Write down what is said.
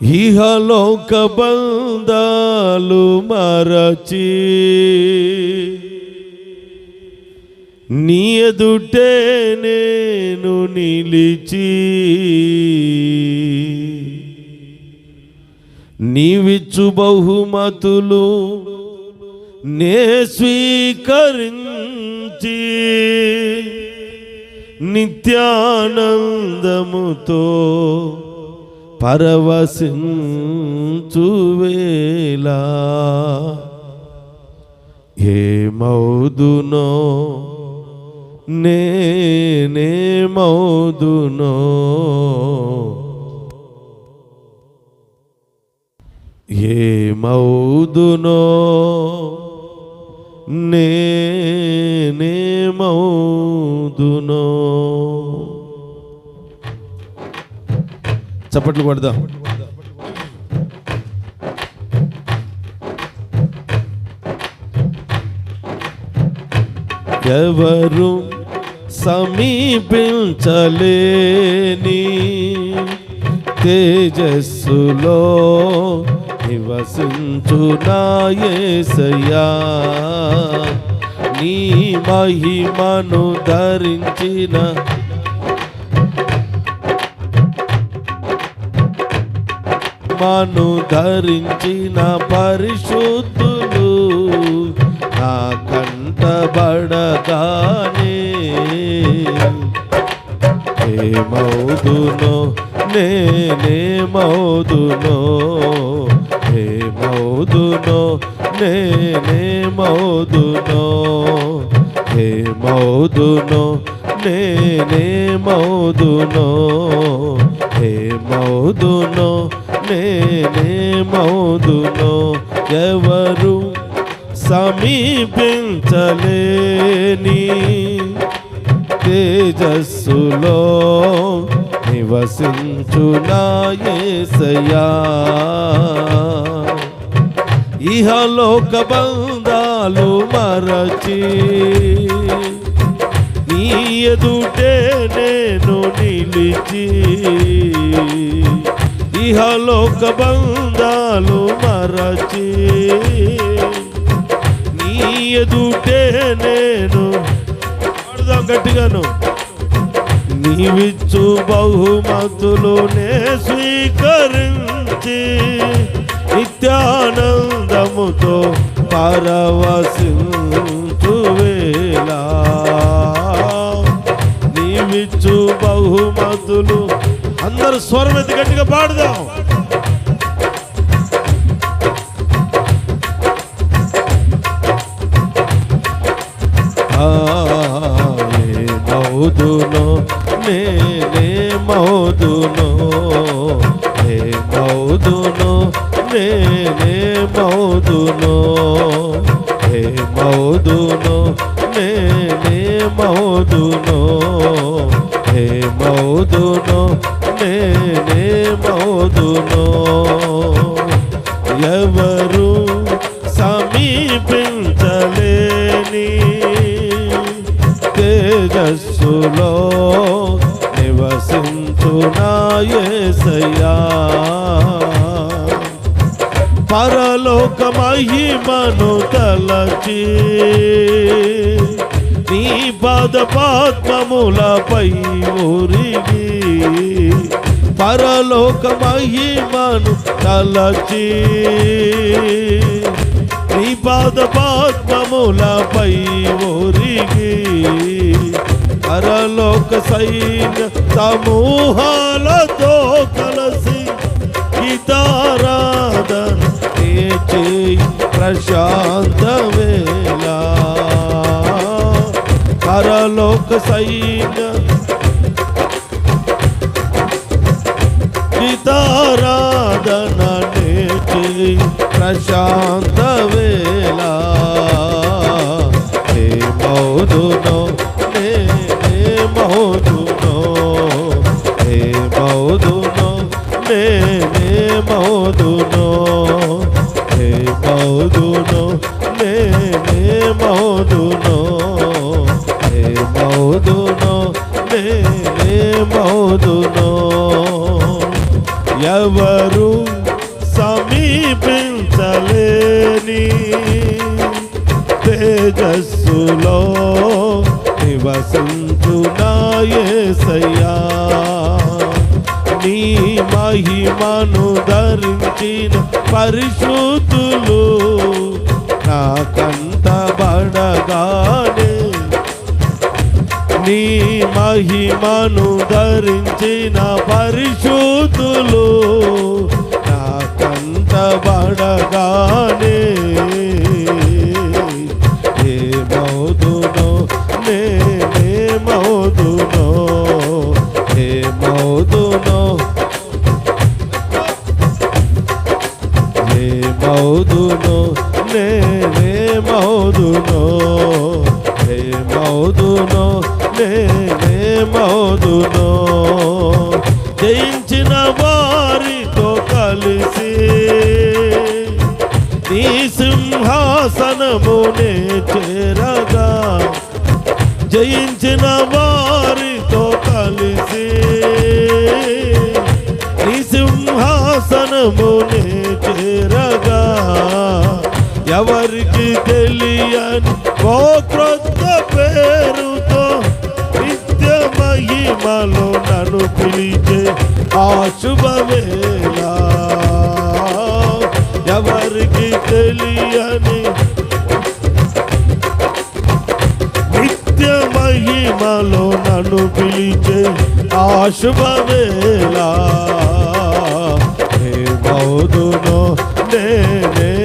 ఇహలోక బంధాలు మరచి నీ ఎదుటే నేను నిలిచి నీవిచ్చు బహుమతులు నే స్వీకరించి నిత్యానందముతో పరవశించువేలా ఏమౌదునో? నేనేమౌదునో? ఏమౌదునో? నేనేమౌదునో? చప్పట్లు కొడదాం. ఎవరు సమీపించలేని తేజస్సులో నివసించునాయసయ్యా నీ మహిమను ధరించిన నామాను ధరించిన పరిశుద్ధులు నా కంటబడగానే ఏమౌదునో నేనేమౌదునో ఏమౌదునో నేనేమౌదునో ఏమౌదునో నేనేమౌదునో ఏమౌదునో మౌదునో నేనే మౌదునో ఎవరు సమీపించలేని తేజస్సులో నివసించునాయసయా ఇహలోక బంధాలు మరచి నీ ఎదుటే నేను నిలిచి ఇహలోక బంధాలు మరచి నీ ఎదుటే నేను. పాడుదాం గట్టిగాను. నీవిచ్చు బహుమతులు నే స్వీకరించి నిత్యానందముతో పరవశించువేలా నీవిచ్చు బహుమతులు అందరూ స్వరం ఎత్తి గట్టిగా పాడుదాం? ఆ, మౌదునో నేనే మౌదునో ఏ మౌదునో నేనే మౌదునో ఏ మౌదునో నేనే మౌదునో ఏ మౌదునో నేనే మౌదునో ఎవరు సమీపించలేని తేజస్సులో నివసించునాయేసయ్యా పరలోక తలచి నీ పాద పాత్మములపై ఊరిగి పరలోక మహిమను తలచి నీ పాద పాత్మములపై ఊరిగి పరలోక సైన్య సమూహాలతో కలసి గీతారాధన చేయి ప్రశాంతమే. లోక సైన్య. గీతారాధన చేయి ప్రశాంత తేజస్సులో నివసించునాయసయ్యా నీ మహిమను ధరించిన పరిశుద్ధులు నాకంత బడగానే. నీ మహిమను ధరించిన పరిశుద్ధులు నాకంత బడగానే. జయించిన వారితో కలిసి నీ సింహాసనమునే చేరగా జయించిన వారితో కలిసి నీ సింహాసనమునే చేరగా ఎవరికి తెలి శుభవేళ. ఎవరికి తెలియని నిత్య మహిమలో నన్ను పిలిచే ఆ శుభవేళ. ఏ మౌదునో నే